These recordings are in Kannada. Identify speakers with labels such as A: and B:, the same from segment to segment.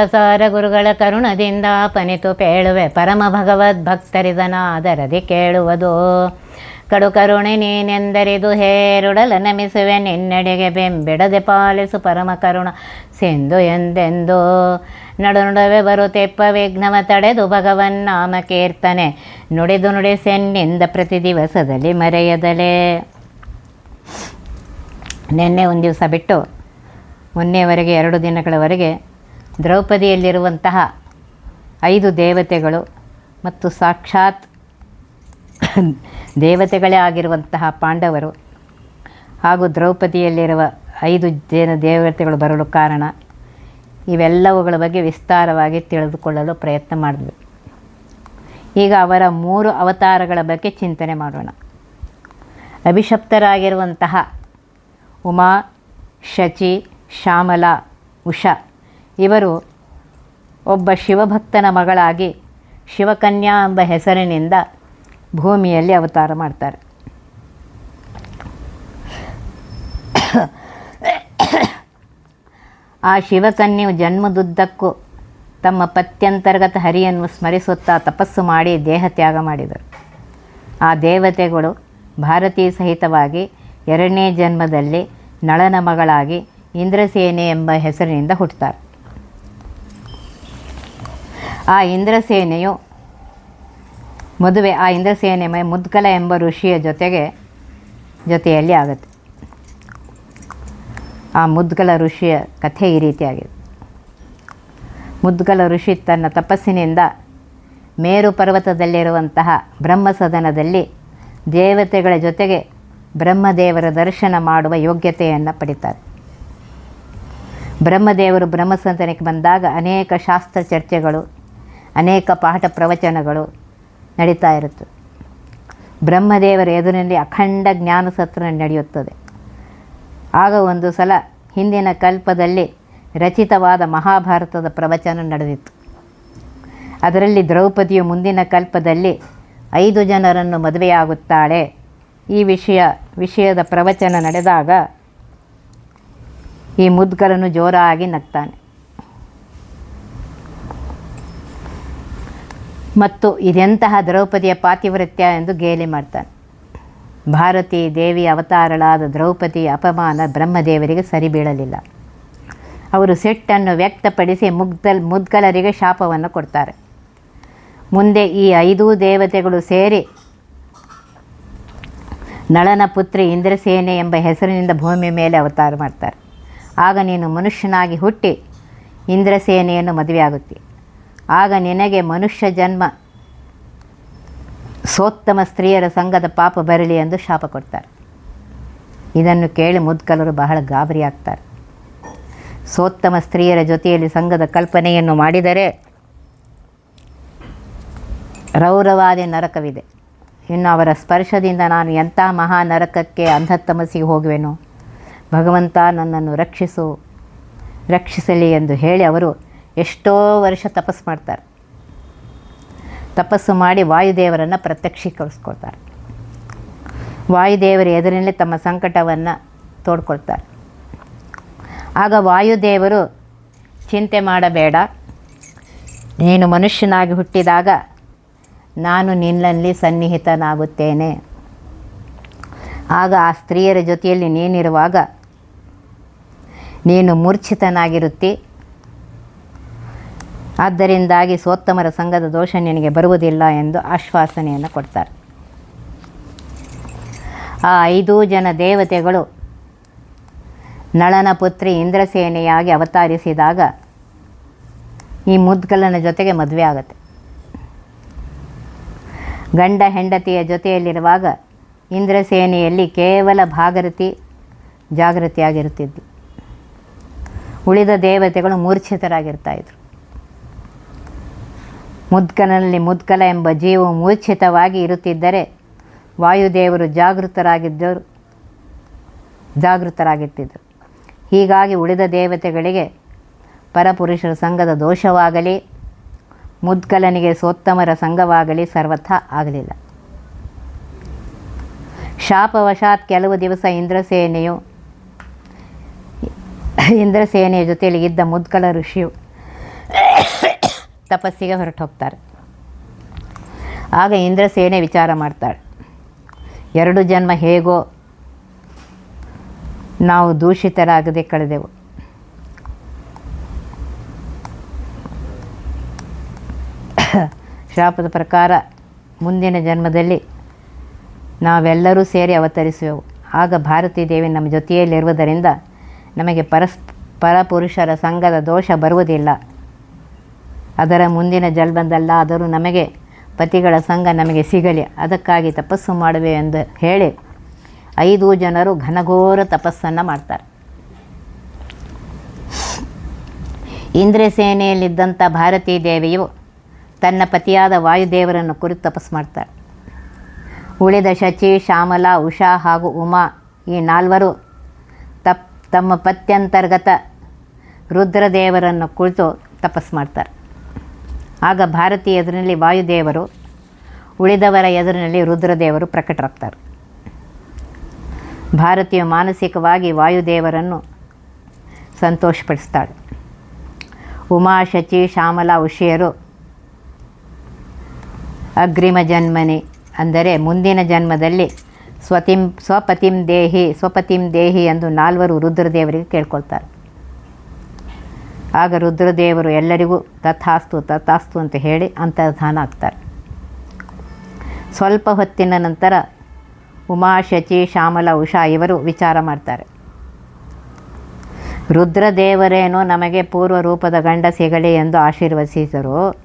A: ಸಾರ ಗುರುಗಳ ಕರುಣದಿಂದ ಪನಿತು ಪೇಳುವೆ. ಪರಮ ಭಗವದ್ ಭಕ್ತರಿದನಾದರದಿ ಕೇಳುವುದು. ಕಡು ಕರುಣೆ ನೀನೆಂದರಿದು ಹೇರುಡಲ ನಮಿಸುವೆ. ನಿನ್ನೆಡೆಗೆ ಬೆಂಬಿಡದೆ ಪಾಲಿಸು ಪರಮ ಕರುಣ ಸಿಂಧು ಎಂದೆಂದು. ನಡು ನಡುವೆ ಬರುತ್ತೆಪ್ಪ ವಿಘ್ನವ ತಡೆದು ಭಗವನ್ ನಾಮ ಕೀರ್ತನೆ. ನುಡಿದು ನುಡಿಸೆನ್ನಿಂದ ಪ್ರತಿ ದಿವಸದಲ್ಲಿ ಮರೆಯದಲೇ. ನಿನ್ನೆ ಒಂದು ದಿವಸ ಬಿಟ್ಟು ಮೊನ್ನೆವರೆಗೆ ಎರಡು ದಿನಗಳವರೆಗೆ ದ್ರೌಪದಿಯಲ್ಲಿರುವಂತಹ ಐದು ದೇವತೆಗಳು ಮತ್ತು ಸಾಕ್ಷಾತ್ ದೇವತೆಗಳೇ ಆಗಿರುವಂತಹ ಪಾಂಡವರು ಹಾಗೂ ದ್ರೌಪದಿಯಲ್ಲಿರುವ ಐದು ಜನ ದೇವತೆಗಳು ಬರಲು ಕಾರಣ ಇವೆಲ್ಲವುಗಳ ಬಗ್ಗೆ ವಿಸ್ತಾರವಾಗಿ ತಿಳಿದುಕೊಳ್ಳಲು ಪ್ರಯತ್ನ ಮಾಡಿದ್ವಿ. ಈಗ ಅವರ ಮೂರು ಅವತಾರಗಳ ಬಗ್ಗೆ ಚಿಂತನೆ ಮಾಡೋಣ. ಅಭಿಶಪ್ತರಾಗಿರುವಂತಹ ಉಮಾ, ಶಚಿ, ಶ್ಯಾಮಲ, ಉಷಾ ಇವರು ಒಬ್ಬ ಶಿವಭಕ್ತನ ಮಗಳಾಗಿ ಶಿವಕನ್ಯಾ ಎಂಬ ಹೆಸರಿನಿಂದ ಭೂಮಿಯಲ್ಲಿ ಅವತಾರ ಮಾಡ್ತಾರೆ. ಆ ಶಿವಕನ್ಯೆಯು ಜನ್ಮದುದ್ದಕ್ಕೂ ತಮ್ಮ ಪತ್ಯಂತರ್ಗತ ಹರಿಯನ್ನು ಸ್ಮರಿಸುತ್ತಾ ತಪಸ್ಸು ಮಾಡಿ ದೇಹ ತ್ಯಾಗ ಮಾಡಿದರು. ಆ ದೇವತೆಗಳು ಭಾರತೀ ಸಹಿತವಾಗಿ ಎರಡನೇ ಜನ್ಮದಲ್ಲಿ ನಳನ ಮಗಳಾಗಿ ಇಂದ್ರಸೇನೆ ಎಂಬ ಹೆಸರಿನಿಂದ ಹುಟ್ಟುತ್ತಾರೆ ಆ ಇಂದ್ರಸೇನೆಯು ಮದುವೆ, ಆ ಇಂದ್ರಸೇನೆ ಮುದ್ಗಲ ಎಂಬ ಋಷಿಯ ಜೊತೆಗೆ ಜೊತೆಯಲ್ಲಿ ಆಗುತ್ತೆ. ಆ ಮುದ್ಗಲ ಋಷಿಯ ಕಥೆ ಈ ರೀತಿಯಾಗಿದೆ. ಮುದ್ಗಲ ಋಷಿ ತನ್ನ ತಪಸ್ಸಿನಿಂದ ಮೇರು ಪರ್ವತದಲ್ಲಿರುವಂತಹ ಬ್ರಹ್ಮಸದನದಲ್ಲಿ ದೇವತೆಗಳ ಜೊತೆಗೆ ಬ್ರಹ್ಮದೇವರ ದರ್ಶನ ಮಾಡುವ ಯೋಗ್ಯತೆಯನ್ನು ಪಡಿತಾರೆ. ಬ್ರಹ್ಮದೇವರು ಬ್ರಹ್ಮಸದನಕ್ಕೆ ಬಂದಾಗ ಅನೇಕ ಶಾಸ್ತ್ರ ಚರ್ಚೆಗಳು ಅನೇಕ ಪಾಠ ಪ್ರವಚನಗಳು ನಡೀತಾ ಇರುತ್ತೆ. ಬ್ರಹ್ಮದೇವರ ಎದುರಿನಲ್ಲಿ ಅಖಂಡ ಜ್ಞಾನ ಸತ್ರ ನಡೆಯುತ್ತದೆ. ಆಗ ಒಂದು ಸಲ ಹಿಂದಿನ ಕಲ್ಪದಲ್ಲಿ ರಚಿತವಾದ ಮಹಾಭಾರತದ ಪ್ರವಚನ ನಡೆದಿತ್ತು. ಅದರಲ್ಲಿ ದ್ರೌಪದಿಯು ಮುಂದಿನ ಕಲ್ಪದಲ್ಲಿ ಐದು ಜನರನ್ನು ಮದುವೆಯಾಗುತ್ತಾಳೆ. ಈ ವಿಷಯ, ವಿಷಯದ ಪ್ರವಚನ ನಡೆದಾಗ ಈ ಮುದ್ಗರನು ಜೋರಾಗಿ ನಗ್ತಾನೆ. ಮತ್ತು ಇದೆಂತಹ ದ್ರೌಪದಿಯ ಪಾತಿವೃತ್ಯ ಎಂದು ಗೇಲಿ ಮಾಡ್ತಾನೆ. ಭಾರತಿ ದೇವಿ ಅವತಾರಳಾದ ದ್ರೌಪದಿ ಅಪಮಾನ ಬ್ರಹ್ಮದೇವರಿಗೆ ಸರಿ ಬೀಳಲಿಲ್ಲ. ಅವರು ಸಿಟ್ಟನ್ನು ವ್ಯಕ್ತಪಡಿಸಿ ಮುಗ್ದಲ್ ಮುದ್ಗಲರಿಗೆ ಶಾಪವನ್ನು ಕೊಡ್ತಾರೆ. ಮುಂದೆ ಈ ಐದೂ ದೇವತೆಗಳು ಸೇರಿ ನಳನ ಪುತ್ರಿ ಇಂದ್ರಸೇನೆ ಎಂಬ ಹೆಸರಿನಿಂದ ಭೂಮಿ ಮೇಲೆ ಅವತಾರ ಮಾಡ್ತಾರೆ. ಆಗ ನೀನು ಮನುಷ್ಯನಾಗಿ ಹುಟ್ಟಿ ಇಂದ್ರಸೇನೆಯನ್ನು ಮದುವೆಯಾಗುತ್ತಿ. ಆಗ ನಿನಗೆ ಮನುಷ್ಯ ಜನ್ಮ, ಸೋತ್ತಮ ಸ್ತ್ರೀಯರ ಸಂಘದ ಪಾಪ ಬರಲಿ ಎಂದು ಶಾಪ ಕೊಡ್ತಾರೆ. ಇದನ್ನು ಕೇಳಿ ಮುದ್ಕಲರು ಬಹಳ ಗಾಬರಿ ಆಗ್ತಾರೆ. ಸೋತ್ತಮ ಸ್ತ್ರೀಯರ ಜೊತೆಯಲ್ಲಿ ಸಂಘದ ಕಲ್ಪನೆಯನ್ನು ಮಾಡಿದರೆ ರೌರವಾದಿ ನರಕವಿದೆ. ಇನ್ನು ಅವರ ಸ್ಪರ್ಶದಿಂದ ನಾನು ಎಂಥ ಮಹಾ ನರಕಕ್ಕೆ ಅಂಧತಮಸಿಗೆ ಹೋಗುವೆನು? ಭಗವಂತ ನನ್ನನ್ನು ರಕ್ಷಿಸು, ರಕ್ಷಿಸಲಿ ಎಂದು ಹೇಳಿ ಅವರು ಎಷ್ಟೋ ವರ್ಷ ತಪಸ್ಸು ಮಾಡ್ತಾರೆ. ತಪಸ್ಸು ಮಾಡಿ ವಾಯುದೇವರನ್ನು ಪ್ರತ್ಯಕ್ಷೀಕರಿಸ್ಕೊಳ್ತಾರೆ. ವಾಯುದೇವರ ಎದುರಿನಲ್ಲಿ ತಮ್ಮ ಸಂಕಟವನ್ನು ತೋಡ್ಕೊಳ್ತಾರೆ. ಆಗ ವಾಯುದೇವರು ಚಿಂತೆ ಮಾಡಬೇಡ. ನೀನು ಮನುಷ್ಯನಾಗಿ ಹುಟ್ಟಿದಾಗ ನಾನು ನಿನ್ನಲ್ಲಿ ಸನ್ನಿಹಿತನಾಗುತ್ತೇನೆ. ಆಗ ಆ ಸ್ತ್ರೀಯರ ಜೊತೆಯಲ್ಲಿ ನೀನಿರುವಾಗ ನೀನು ಮೂರ್ಛಿತನಾಗಿರುತ್ತಿ. ಆದ್ದರಿಂದಾಗಿ ಸೋತ್ತಮರ ಸಂಘದ ದೋಷ ನಿನಗೆ ಬರುವುದಿಲ್ಲ ಎಂದು ಆಶ್ವಾಸನೆಯನ್ನು ಕೊಡ್ತಾರೆ. ಆ ಐದೂ ಜನ ದೇವತೆಗಳು ನಳನ ಪುತ್ರಿ ಇಂದ್ರಸೇನೆಯಾಗಿ ಅವತರಿಸಿದಾಗ ಈ ಮುದ್ಗಲನ ಜೊತೆಗೆ ಮದುವೆ ಆಗುತ್ತೆ. ಗಂಡ ಹೆಂಡತಿಯ ಜೊತೆಯಲ್ಲಿರುವಾಗ ಇಂದ್ರಸೇನೆಯಲ್ಲಿ ಕೇವಲ ಭಾಗರತಿ ಜಾಗೃತಿಯಾಗಿರುತ್ತಿದ್ದು ಉಳಿದ ದೇವತೆಗಳು ಮೂರ್ಛಿತರಾಗಿರ್ತಾಯಿದ್ರು ಮುದ್ಗನಲ್ಲಿ ಮುದ್ಕಲ ಎಂಬ ಜೀವವು ಮೂರ್ಛಿತವಾಗಿ ಇರುತ್ತಿದ್ದರೆ ವಾಯುದೇವರು ಜಾಗೃತರಾಗಿದ್ದರು, ಜಾಗೃತರಾಗಿತ್ತಿದ್ದರು. ಹೀಗಾಗಿ ಉಳಿದ ದೇವತೆಗಳಿಗೆ ಪರಪುರುಷರ ಸಂಘದ ದೋಷವಾಗಲಿ, ಮುದ್ಕಲನಿಗೆ ಸೋತ್ತಮರ ಸಂಘವಾಗಲಿ ಸರ್ವಥ ಆಗಲಿಲ್ಲ. ಶಾಪವಶಾತ್ ಕೆಲವು ದಿವಸ ಇಂದ್ರಸೇನೆಯು, ಇಂದ್ರಸೇನೆಯ ಜೊತೆಯಲ್ಲಿ ಇದ್ದ ಮುದ್ಕಲ ಋಷಿಯು ತಪಸ್ಸಿಗೆ ಹೊರಟು ಹೋಗ್ತಾರೆ ಆಗ ಇಂದ್ರಸೇನೆ ವಿಚಾರ ಮಾಡ್ತಾಳೆ. ಎರಡು ಜನ್ಮ ಹೇಗೋ ನಾವು ದೂಷಿತರಾಗದೆ ಕಳೆದೆವು. ಶಾಪದ ಪ್ರಕಾರ ಮುಂದಿನ ಜನ್ಮದಲ್ಲಿ ನಾವೆಲ್ಲರೂ ಸೇರಿ ಅವತರಿಸುವೆವು. ಆಗ ಭಾರತೀ ದೇವಿ ನಮ್ಮ ಜೊತೆಯಲ್ಲಿರುವುದರಿಂದ ನಮಗೆ ಪರಸ್, ಪರಪುರುಷರ ಸಂಘದ ದೋಷ ಬರುವುದಿಲ್ಲ. ಅದರ ಮುಂದಿನ ಜನ್ಮದಲ್ಲಾದರೂ ನಮಗೆ ಪತಿಗಳ ಸಂಘ ನಮಗೆ ಸಿಗಲಿ, ಅದಕ್ಕಾಗಿ ತಪಸ್ಸು ಮಾಡುವೆ ಎಂದು ಹೇಳಿ ಐದು ಜನರು ಘನಘೋರ ತಪಸ್ಸನ್ನು ಮಾಡ್ತಾರೆ. ಇಂದ್ರಸೇನೆಯಲ್ಲಿದ್ದಂಥ ಭಾರತೀ ದೇವಿಯು ತನ್ನ ಪತಿಯಾದ ವಾಯುದೇವರನ್ನು ಕುರಿತು ತಪಸ್ಸು ಮಾಡ್ತಾಳೆ ಉಳಿದ ಶಚಿ, ಶ್ಯಾಮಲಾ, ಉಷಾ ಹಾಗೂ ಉಮಾ ಈ ನಾಲ್ವರು ತಪ್, ತಮ್ಮ ಪತ್ಯಂತರ್ಗತ ರುದ್ರದೇವರನ್ನು ಕುಳಿತು ತಪಸ್ಸು ಮಾಡ್ತಾರೆ. ಆಗ ಭಾರತಿ ಎದುರಿನಲ್ಲಿ ವಾಯುದೇವರು, ಉಳಿದವರ ಎದುರಿನಲ್ಲಿ ರುದ್ರದೇವರು ಪ್ರಕಟರಾಗ್ತಾರೆ. ಭಾರತೀಯ ಮಾನಸಿಕವಾಗಿ ವಾಯುದೇವರನ್ನು ಸಂತೋಷಪಡಿಸ್ತಾಳೆ. ಉಮಾ, ಶಚಿ, ಶ್ಯಾಮಲಾ, ಉಷಿಯರು ಅಗ್ರಿಮ ಜನ್ಮನಿ ಅಂದರೆ ಮುಂದಿನ ಜನ್ಮದಲ್ಲಿ ಸ್ವತಿಂ, ಸ್ವಪತಿಂ ದೇಹಿ ಸ್ವಪತಿಂ ದೇಹಿ ಎಂದು ನಾಲ್ವರು ರುದ್ರದೇವರಿಗೆ ಕೇಳ್ಕೊಳ್ತಾರೆ. ಆಗ ರುದ್ರದೇವರು ಎಲ್ಲರಿಗೂ ತಥಾಸ್ತು ತಥಾಸ್ತು ಅಂತ ಹೇಳಿ ಅಂತರ್ಧಾನ ಆಗ್ತಾರೆ. ಸ್ವಲ್ಪ ಹೊತ್ತಿನ ನಂತರ ಉಮಾ, ಶಚಿ, ಶ್ಯಾಮಲ, ಉಷಾ ಇವರು ವಿಚಾರ ಮಾಡ್ತಾರೆ. ರುದ್ರದೇವರೇನೋ ನಮಗೆ ಪೂರ್ವ ರೂಪದ ಗಂಡ ಸಿಗಲಿ ಎಂದು ಆಶೀರ್ವದಿಸಿದರು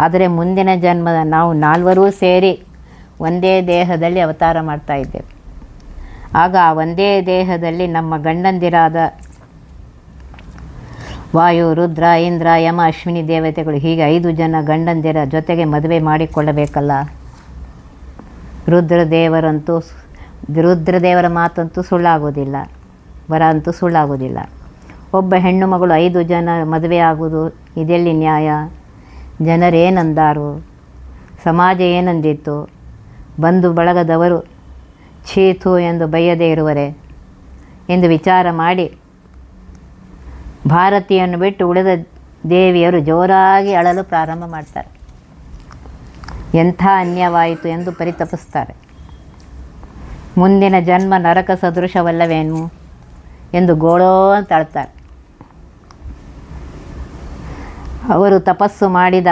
A: ಆದರೆ ಮುಂದಿನ ಜನ್ಮದ ನಾವು ನಾಲ್ವರೂ ಸೇರಿ ಒಂದೇ ದೇಹದಲ್ಲಿ ಅವತಾರ ಮಾಡ್ತಾ ಇದ್ದೇವೆ. ಆಗ ಆ ಒಂದೇ ದೇಹದಲ್ಲಿ ನಮ್ಮ ಗಂಡಂದಿರಾದ ವಾಯು, ರುದ್ರ, ಇಂದ್ರ, ಯಮ, ಅಶ್ವಿನಿ ದೇವತೆಗಳು ಹೀಗೆ ಐದು ಜನ ಗಂಡಂದಿರ ಜೊತೆಗೆ ಮದುವೆ ಮಾಡಿಕೊಳ್ಳಬೇಕಲ್ಲ? ರುದ್ರದೇವರಂತೂ ರುದ್ರದೇವರ ಮಾತಂತೂ ಸುಳ್ಳಾಗೋದಿಲ್ಲ. ವರ ಅಂತೂ ಸುಳ್ಳಾಗೋದಿಲ್ಲ. ಒಬ್ಬ ಹೆಣ್ಣು ಮಗಳು ಐದು ಜನ ಮದುವೆ ಆಗುವುದು ಇದೆಲ್ಲಿ ನ್ಯಾಯ? ಜನರೇನಂದಾರು ಸಮಾಜ ಏನಂದಿತ್ತು? ಬಂಧು ಬಳಗದವರು ಛೀತು ಎಂದು ಬೈಯದೇ ಇರುವರೆ ಎಂದು ವಿಚಾರ ಮಾಡಿ ಭಾರತೀಯನ್ನು ಬಿಟ್ಟು ಉಳಿದ ದೇವಿಯರು ಜೋರಾಗಿ ಅಳಲು ಪ್ರಾರಂಭ ಮಾಡ್ತಾರೆ. ಎಂಥ ಅನ್ಯವಾಯಿತು ಎಂದು ಪರಿತಪಿಸ್ತಾರೆ. ಮುಂದಿನ ಜನ್ಮ ನರಕ ಸದೃಶವಲ್ಲವೇನು ಎಂದು ಗೋಳೋ ಅಂತ ಅಳ್ತಾರೆ. ಅವರು ತಪಸ್ಸು ಮಾಡಿದ,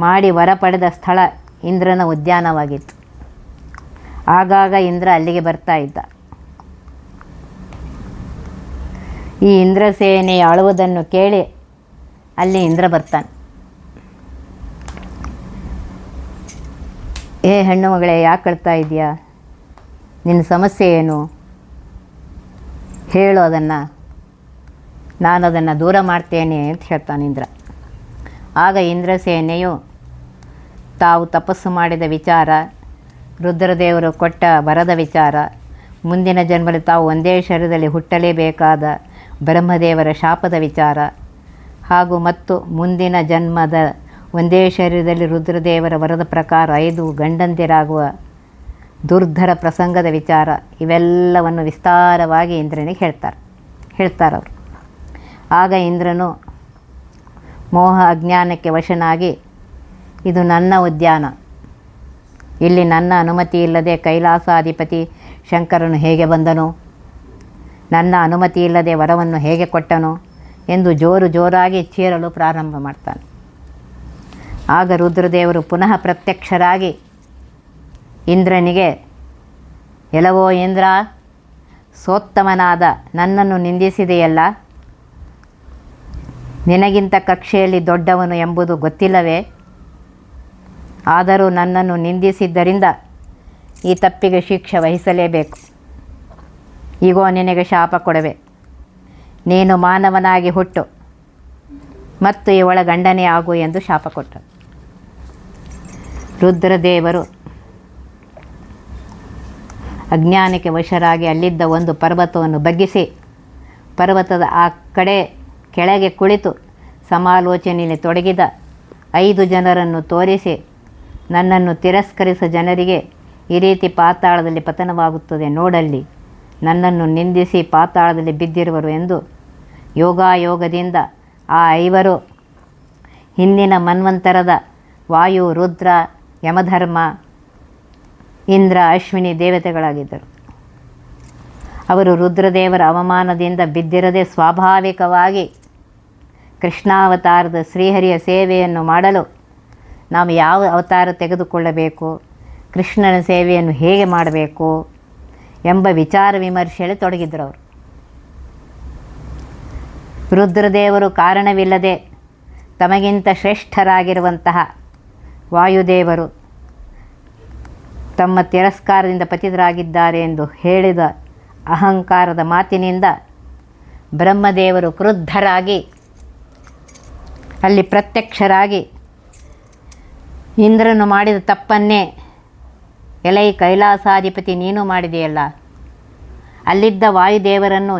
A: ಮಾಡಿ ವರ ಪಡೆದ ಸ್ಥಳ ಇಂದ್ರನ ಉದ್ಯಾನವಾಗಿತ್ತು. ಆಗಾಗ ಇಂದ್ರ ಅಲ್ಲಿಗೆ ಬರ್ತಾ ಇದ್ದ. ಈ ಇಂದ್ರಸೇನೆ ಅಳುವುದನ್ನು ಕೇಳಿ ಅಲ್ಲಿ ಇಂದ್ರ ಬರ್ತಾನೆ. ಏ ಹೆಣ್ಣು ಮಗಳೇ, ಯಾಕೆ ಅಳ್ತಾ ಇದೆಯಾ ನಿನ್ನ ಸಮಸ್ಯೆ ಏನು? ಹೇಳು ಅದನ್ನು. ನಾನು ಅದನ್ನು ದೂರ ಮಾಡ್ತೇನೆ ಅಂತ ಹೇಳ್ತಾನೆ ಇಂದ್ರ. ಆಗ ಇಂದ್ರಸೇನೆಯು ತಾವು ತಪಸ್ಸು ಮಾಡಿದ ವಿಚಾರ, ರುದ್ರದೇವರು ಕೊಟ್ಟ ವರದ ವಿಚಾರ, ಮುಂದಿನ ಜನ್ಮದಲ್ಲಿ ತಾವು ಒಂದೇ ಶರೀರದಲ್ಲಿ ಹುಟ್ಟಲೇಬೇಕಾದ ಬ್ರಹ್ಮದೇವರ ಶಾಪದ ವಿಚಾರ. ಹಾಗೂ ಮತ್ತು ಮುಂದಿನ ಜನ್ಮದ ಒಂದೇ ಶರೀರದಲ್ಲಿ ರುದ್ರದೇವರ ವರದ ಪ್ರಕಾರ ಐದು ಗಂಡಂದಿರಾಗುವ ದುರ್ಧರ ಪ್ರಸಂಗದ ವಿಚಾರ. ಇವೆಲ್ಲವನ್ನು ವಿಸ್ತಾರವಾಗಿ ಇಂದ್ರನಿಗೆ ಹೇಳ್ತಾರೆ, ಹೇಳ್ತಾರವರು. ಆಗ ಇಂದ್ರನು ಮೋಹ ಅಜ್ಞಾನಕ್ಕೆ ವಶನಾಗಿ, ಇದು ನನ್ನ ಉದ್ಯಾನ. ಇಲ್ಲಿ ನನ್ನ ಅನುಮತಿ ಇಲ್ಲದೆ ಕೈಲಾಸಾಧಿಪತಿ ಶಂಕರನು ಹೇಗೆ ಬಂದನು? ನನ್ನ ಅನುಮತಿ ಇಲ್ಲದೆ ವರವನ್ನು ಹೇಗೆ ಕೊಟ್ಟನು ಎಂದು ಜೋರು ಜೋರಾಗಿ ಚೀರಲು ಪ್ರಾರಂಭ ಮಾಡ್ತಾನೆ. ಆಗ ರುದ್ರದೇವರು ಪುನಃ ಪ್ರತ್ಯಕ್ಷರಾಗಿ, ಇಂದ್ರನಿಗೆ ಎಲವೋ ಇಂದ್ರ ಸೋತ್ತಮನಾದ ನನ್ನನ್ನು ನಿಂದಿಸಿದೆಯಲ್ಲ? ನಿನಗಿಂತ ಕಕ್ಷೆಯಲ್ಲಿ ದೊಡ್ಡವನು ಎಂಬುದು ಗೊತ್ತಿಲ್ಲವೇ? ಆದರೂ ನನ್ನನ್ನು ನಿಂದಿಸಿದ್ದರಿಂದ ಈ ತಪ್ಪಿಗೆ ಶಿಕ್ಷೆ ವಹಿಸಲೇಬೇಕು. ಈಗೋ ನಿನಗೆ ಶಾಪ ಕೊಡವೆ. ನೀನು ಮಾನವನಾಗಿ ಹುಟ್ಟು ಮತ್ತು ಇವಳ ಗಂಡನೇ ಆಗು ಎಂದು ಶಾಪ ಕೊಟ್ಟರು ರುದ್ರದೇವರು ಅಜ್ಞಾನಕ್ಕೆ ವಶರಾಗಿ ಅಲ್ಲಿದ್ದ ಒಂದು ಪರ್ವತವನ್ನು ಬಗ್ಗಿಸಿ ಪರ್ವತದ ಆ ಕಡೆ ಕೆಳಗೆ ಕುಳಿತು ಸಮಾಲೋಚನೆಯಲ್ಲಿ ತೊಡಗಿದ ಐದು ಜನರನ್ನು ತೋರಿಸಿ ನನ್ನನ್ನು ತಿರಸ್ಕರಿಸ ಜನರಿಗೆ ಈ ರೀತಿ ಪಾತಾಳದಲ್ಲಿ ಪತನವಾಗುತ್ತದೆ ನೋಡಲ್ಲಿ. ನನ್ನನ್ನು ನಿಂದಿಸಿ ಪಾತಾಳದಲ್ಲಿ ಬಿದ್ದಿರುವರು ಎಂದು ಯೋಗಾಯೋಗದಿಂದ ಆ ಐವರು ಹಿಂದಿನ ಮನ್ವಂತರದ ವಾಯು, ರುದ್ರ, ಯಮಧರ್ಮ, ಇಂದ್ರ, ಅಶ್ವಿನಿ ದೇವತೆಗಳಾಗಿದ್ದರು. ಅವರು ರುದ್ರದೇವರ ಅವಮಾನದಿಂದ ಬಿದ್ದಿರದೆ ಸ್ವಾಭಾವಿಕವಾಗಿ ಕೃಷ್ಣಾವತಾರದ ಶ್ರೀಹರಿಯ ಸೇವೆಯನ್ನು ಮಾಡಲು ನಾವು ಯಾವ ಅವತಾರ ತೆಗೆದುಕೊಳ್ಳಬೇಕು, ಕೃಷ್ಣನ ಸೇವೆಯನ್ನು ಹೇಗೆ ಮಾಡಬೇಕು ಎಂಬ ವಿಚಾರ ವಿಮರ್ಶೆಯಲ್ಲಿ ತೊಡಗಿದ್ರು ಅವರು. ರುದ್ರದೇವರು ಕಾರಣವಿಲ್ಲದೆ ತಮಗಿಂತ ಶ್ರೇಷ್ಠರಾಗಿರುವಂತಹ ವಾಯುದೇವರು ತಮ್ಮ ತಿರಸ್ಕಾರದಿಂದ ಪತಿತರಾಗಿದ್ದಾರೆ ಎಂದು ಹೇಳಿದ ಅಹಂಕಾರದ ಮಾತಿನಿಂದ ಬ್ರಹ್ಮದೇವರು ಕ್ರುದ್ಧರಾಗಿ, ಅಲ್ಲಿ ಪ್ರತ್ಯಕ್ಷರಾಗಿ ಇಂದ್ರನು ಮಾಡಿದ ತಪ್ಪನ್ನೇ ಎಲೈ ಕೈಲಾಸಾಧಿಪತಿ, ನೀನು ಮಾಡಿದೆಯಲ್ಲ? ಅಲ್ಲಿದ್ದ ವಾಯುದೇವರನ್ನು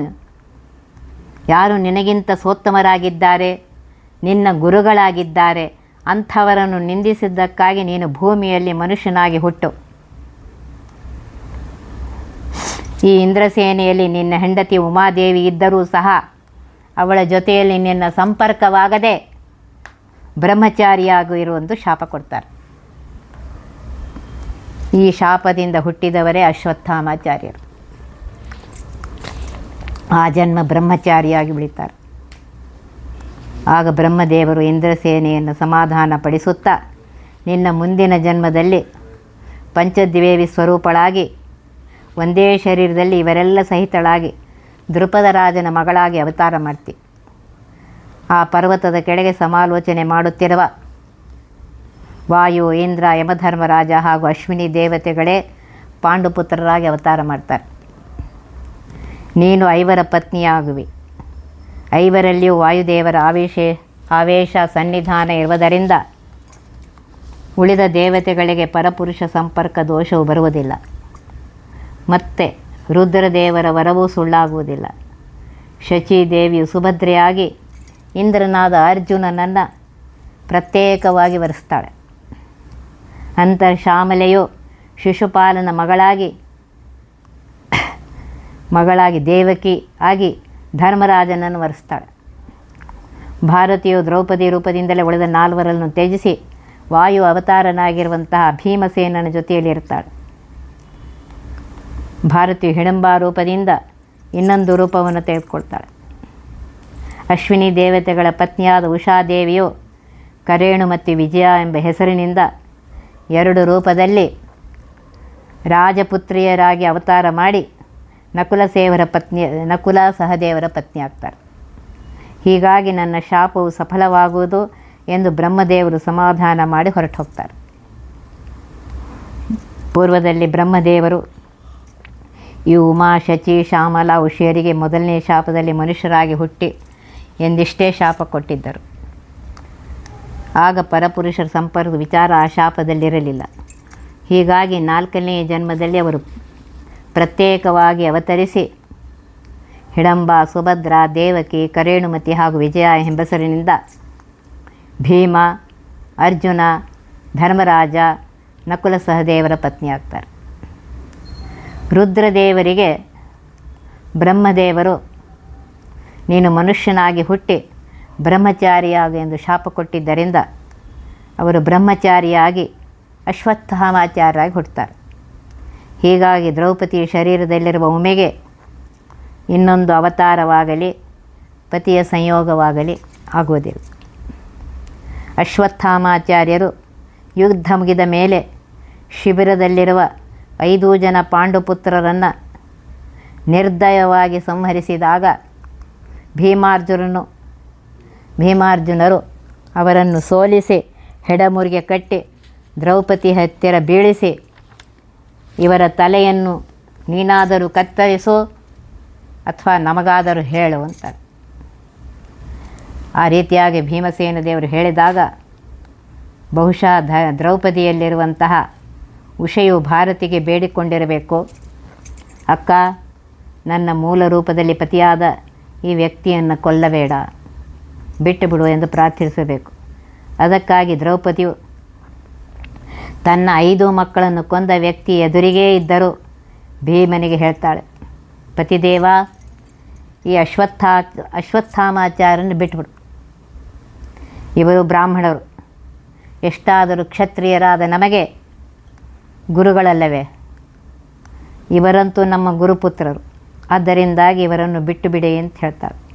A: ಯಾರು ನಿನಗಿಂತ ಸೋತ್ತಮರಾಗಿದ್ದಾರೆ? ನಿನ್ನ ಗುರುಗಳಾಗಿದ್ದಾರೆ. ಅಂಥವರನ್ನು ನಿಂದಿಸಿದ್ದಕ್ಕಾಗಿ ನೀನು ಭೂಮಿಯಲ್ಲಿ ಮನುಷ್ಯನಾಗಿ ಹುಟ್ಟು. ಈ ಇಂದ್ರಸೇನೆಯಲ್ಲಿ ನಿನ್ನ ಹೆಂಡತಿ ಉಮಾದೇವಿ ಇದ್ದರೂ ಸಹ ಅವಳ ಜೊತೆಯಲ್ಲಿ ನಿನ್ನ ಸಂಪರ್ಕವಾಗದೆ ಬ್ರಹ್ಮಚಾರಿಯಾಗು ಇರುವಂದು ಶಾಪ ಕೊಡ್ತಾರೆ. ಈ ಶಾಪದಿಂದ ಹುಟ್ಟಿದವರೇ ಅಶ್ವತ್ಥಾಮಾಚಾರ್ಯರು. ಆ ಜನ್ಮ ಬ್ರಹ್ಮಚಾರಿಯಾಗಿ ಬೆಳೀತಾರೆ ಆಗ ಬ್ರಹ್ಮದೇವರು ಇಂದ್ರಸೇನೆಯನ್ನು ಸಮಾಧಾನ ಪಡಿಸುತ್ತಾ ನಿನ್ನ ಮುಂದಿನ ಜನ್ಮದಲ್ಲಿ ಪಂಚದ್ವೇವಿ ಸ್ವರೂಪಳಾಗಿ, ಒಂದೇ ಶರೀರದಲ್ಲಿ ಇವರೆಲ್ಲ ಸಹಿತಳಾಗಿ ದೃಪದ ರಾಜನ ಮಗಳಾಗಿ ಅವತಾರ ಮಾಡ್ತಿ. ಆ ಪರ್ವತದ ಕೆಳಗೆ ಸಮಾಲೋಚನೆ ಮಾಡುತ್ತಿರುವ ವಾಯು, ಇಂದ್ರ, ಯಮಧರ್ಮರಾಜ ಹಾಗೂ ಅಶ್ವಿನಿ ದೇವತೆಗಳೇ ಪಾಂಡುಪುತ್ರರಾಗಿ ಅವತಾರ ಮಾಡ್ತಾರೆ. ನೀನು ಐವರ ಪತ್ನಿಯಾಗುವಿ. ಐವರಲ್ಲಿಯೂ ವಾಯುದೇವರ ಆವೇಶ ಆವೇಶ, ಸನ್ನಿಧಾನ ಇರುವುದರಿಂದ ಉಳಿದ ದೇವತೆಗಳಿಗೆ ಪರಪುರುಷ ಸಂಪರ್ಕ ದೋಷವು ಬರುವುದಿಲ್ಲ. ಮತ್ತೆ ರುದ್ರದೇವರ ವರವೂ ಸುಳ್ಳಾಗುವುದಿಲ್ಲ. ಶಚಿದೇವಿಯು ಸುಭದ್ರೆಯಾಗಿ ಇಂದ್ರನಾದ ಅರ್ಜುನನನ್ನು ಪ್ರತ್ಯೇಕವಾಗಿ ವರಿಸ್ತಾಳೆ. ಅಂತರ್ಶ್ಯಾಮಲೆಯು ಶಿಶುಪಾಲನ ಮಗಳಾಗಿ ಮಗಳಾಗಿ ದೇವಕಿ ಆಗಿ ಧರ್ಮರಾಜನನ್ನು ವರಿಸ್ತಾಳೆ. ಭಾರತೀಯು ದ್ರೌಪದಿ ರೂಪದಿಂದಲೇ ಉಳಿದ ನಾಲ್ವರನ್ನು ತ್ಯಜಿಸಿ ವಾಯು ಅವತಾರನಾಗಿರುವಂತಹ ಭೀಮಸೇನನ ಜೊತೆಯಲ್ಲಿರ್ತಾಳೆ ಭಾರತೀಯ ಹಿಡಂಬ ರೂಪದಿಂದ ಇನ್ನೊಂದು ರೂಪವನ್ನು ತೆಗೆದುಕೊಳ್ತಾಳೆ. ಅಶ್ವಿನಿ ದೇವತೆಗಳ ಪತ್ನಿಯಾದ ಉಷಾದೇವಿಯು ಕರೇಣು ಮತ್ತು ವಿಜಯ ಎಂಬ ಹೆಸರಿನಿಂದ ಎರಡು ರೂಪದಲ್ಲಿ ರಾಜಪುತ್ರಿಯರಾಗಿ ಅವತಾರ ಮಾಡಿ ನಕುಲ ಸೇವರ ಪತ್ನಿ, ನಕುಲ ಸಹದೇವರ ಪತ್ನಿ ಆಗ್ತಾರೆ. ಹೀಗಾಗಿ ನನ್ನ ಶಾಪವು ಸಫಲವಾಗುವುದು ಎಂದು ಬ್ರಹ್ಮದೇವರು ಸಮಾಧಾನ ಮಾಡಿ ಹೊರಟು ಹೋಗ್ತಾರೆ. ಪೂರ್ವದಲ್ಲಿ ಬ್ರಹ್ಮದೇವರು ಈ ಉಮಾ, ಶಚಿ ಶ್ಯಾಮಲ ಉಷಿಯರಿಗೆ ಮೊದಲನೇ ಶಾಪದಲ್ಲಿ ಮನುಷ್ಯರಾಗಿ ಹುಟ್ಟಿ ಎಂದಿಷ್ಟೇ ಶಾಪ ಕೊಟ್ಟಿದ್ದರು. ಆಗ ಪರಪುರುಷರ ಸಂಪರ್ಕ ವಿಚಾರ ಆ ಶಾಪದಲ್ಲಿರಲಿಲ್ಲ. ಹೀಗಾಗಿ ನಾಲ್ಕನೆಯ ಜನ್ಮದಲ್ಲಿ ಅವರು ಪ್ರತ್ಯೇಕವಾಗಿ ಅವತರಿಸಿ, ಹಿಡಂಬ, ಸುಭದ್ರ, ದೇವಕಿ, ಕರೇಣುಮತಿ ಹಾಗೂ ವಿಜಯ ಹೆಂಬಸರಿನಿಂದ ಭೀಮ, ಅರ್ಜುನ, ಧರ್ಮರಾಜ, ನಕುಲ ಸಹದೇವರ ಪತ್ನಿಯಾಗ್ತಾರೆ. ರುದ್ರದೇವರಿಗೆ ಬ್ರಹ್ಮದೇವರು, ನೀನು ಮನುಷ್ಯನಾಗಿ ಹುಟ್ಟಿ ಬ್ರಹ್ಮಚಾರಿಯಾಗು ಎಂದು ಶಾಪ ಕೊಟ್ಟಿದ್ದರಿಂದ ಅವರು ಬ್ರಹ್ಮಚಾರಿಯಾಗಿ ಅಶ್ವತ್ಥಾಮಾಚಾರ್ಯರಾಗಿ ಹುಟ್ಟುತ್ತಾರೆ ಹೀಗಾಗಿ ದ್ರೌಪದಿಯ ಶರೀರದಲ್ಲಿರುವ ಉಮೆಗೆ ಇನ್ನೊಂದು ಅವತಾರವಾಗಲಿ, ಪತಿಯ ಸಂಯೋಗವಾಗಲಿ ಆಗುವುದಿಲ್ಲ. ಅಶ್ವತ್ಥಾಮಾಚಾರ್ಯರು ಯುದ್ಧ ಮುಗಿದ ಮೇಲೆ ಶಿಬಿರದಲ್ಲಿರುವ ಐದು ಜನ ಪಾಂಡುಪುತ್ರರನ್ನು ನಿರ್ದಯವಾಗಿ ಸಂಹರಿಸಿದಾಗ ಭೀಮಾರ್ಜುನನು ಭೀಮಾರ್ಜುನರು ಅವರನ್ನು ಸೋಲಿಸಿ, ಹೆಡಮುರಿಗೆ ಕಟ್ಟಿ, ದ್ರೌಪದಿ ಹತ್ತಿರ ಬೀಳಿಸಿ, ಇವರ ತಲೆಯನ್ನು ನೀನಾದರೂ ಕತ್ತರಿಸು ಅಥವಾ ನಮಗಾದರೂ ಹೇಳು ಅಂತ ಆ ರೀತಿಯಾಗಿ ಭೀಮಸೇನ ದೇವರು ಹೇಳಿದಾಗ ಬಹುಶಃ ಧ ದ್ರೌಪದಿಯಲ್ಲಿರುವಂತಹ ಉಷೆಯು ಭಾರತಿಗೆ ಬೇಡಿಕೊಂಡಿರಬೇಕು. ಅಕ್ಕ, ನನ್ನ ಮೂಲ ರೂಪದಲ್ಲಿ ಪತಿಯಾದ ಈ ವ್ಯಕ್ತಿಯನ್ನು ಕೊಲ್ಲಬೇಡ. ಬಿಟ್ಟು ಬಿಡು ಎಂದು ಪ್ರಾರ್ಥಿಸಬೇಕು. ಅದಕ್ಕಾಗಿ ದ್ರೌಪದಿಯು ತನ್ನ ಐದು ಮಕ್ಕಳನ್ನು ಕೊಂದ ವ್ಯಕ್ತಿ ಎದುರಿಗೇ ಇದ್ದರೂ ಭೀಮನಿಗೆ ಹೇಳ್ತಾಳೆ, ಪತಿದೇವ, ಈ ಅಶ್ವತ್ಥಾ, ಅಶ್ವತ್ಥಾಮಾಚಾರ್ಯನ ಬಿಟ್ಬಿಡು. ಇವರು ಬ್ರಾಹ್ಮಣರು. ಎಷ್ಟಾದರೂ ಕ್ಷತ್ರಿಯರಾದ ನಮಗೆ ಗುರುಗಳಲ್ಲವೇ? ಇವರಂತೂ ನಮ್ಮ ಗುರುಪುತ್ರರು. ಆದ್ದರಿಂದಾಗಿ ಇವರನ್ನು ಬಿಟ್ಟು ಬಿಡಿ ಅಂತ ಹೇಳ್ತಾರೆ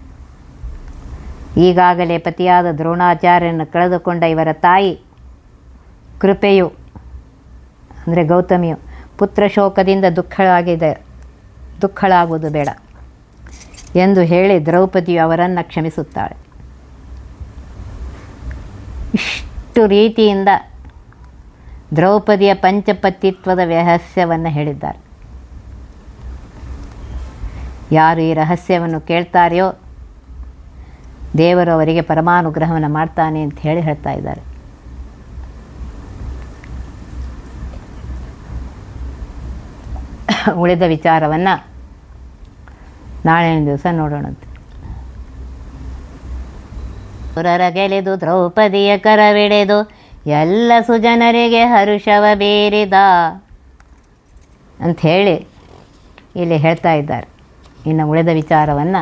A: ಈಗಾಗಲೇ ಪತಿಯಾದ ದ್ರೋಣಾಚಾರ್ಯನ ಕಳೆದುಕೊಂಡ ಇವರ ತಾಯಿ ಕೃಪೆಯು, ಅಂದರೆ ಗೌತಮಿಯು, ಪುತ್ರ ಶೋಕದಿಂದ ದುಃಖಳಾಗಿದೆ ದುಃಖಳಾಗುವುದು ಬೇಡ ಎಂದು ಹೇಳಿ ದ್ರೌಪದಿಯು ಅವರನ್ನು ಕ್ಷಮಿಸುತ್ತಾಳೆ. ಇಷ್ಟು ರೀತಿಯಿಂದ ದ್ರೌಪದಿಯ ಪಂಚಪತಿತ್ವದ ರಹಸ್ಯವನ್ನು ಹೇಳಿದ್ದಾರೆ. ಯಾರು ಈ ರಹಸ್ಯವನ್ನು ಕೇಳ್ತಾರೆಯೋ ದೇವರು ಅವರಿಗೆ ಪರಮಾನುಗ್ರಹವನ್ನು ಮಾಡ್ತಾನೆ ಅಂತ ಹೇಳಿ ಹೇಳ್ತಾ ಇದ್ದಾರೆ. ಉಳಿದ ವಿಚಾರವನ್ನು ನಾಳಿನ ದಿವಸ ನೋಡೋಣಂತೆ. ಸುರರ ಗೆಲೆದು ದ್ರೌಪದಿಯ ಕರವಿಡೆದು ಎಲ್ಲ ಸುಜನರಿಗೆ ಹರುಷವ ಬೀರಿದ ಅಂಥೇಳಿ ಇಲ್ಲಿ ಹೇಳ್ತಾ ಇದ್ದಾರೆ. ಇನ್ನು ಉಳಿದ ವಿಚಾರವನ್ನು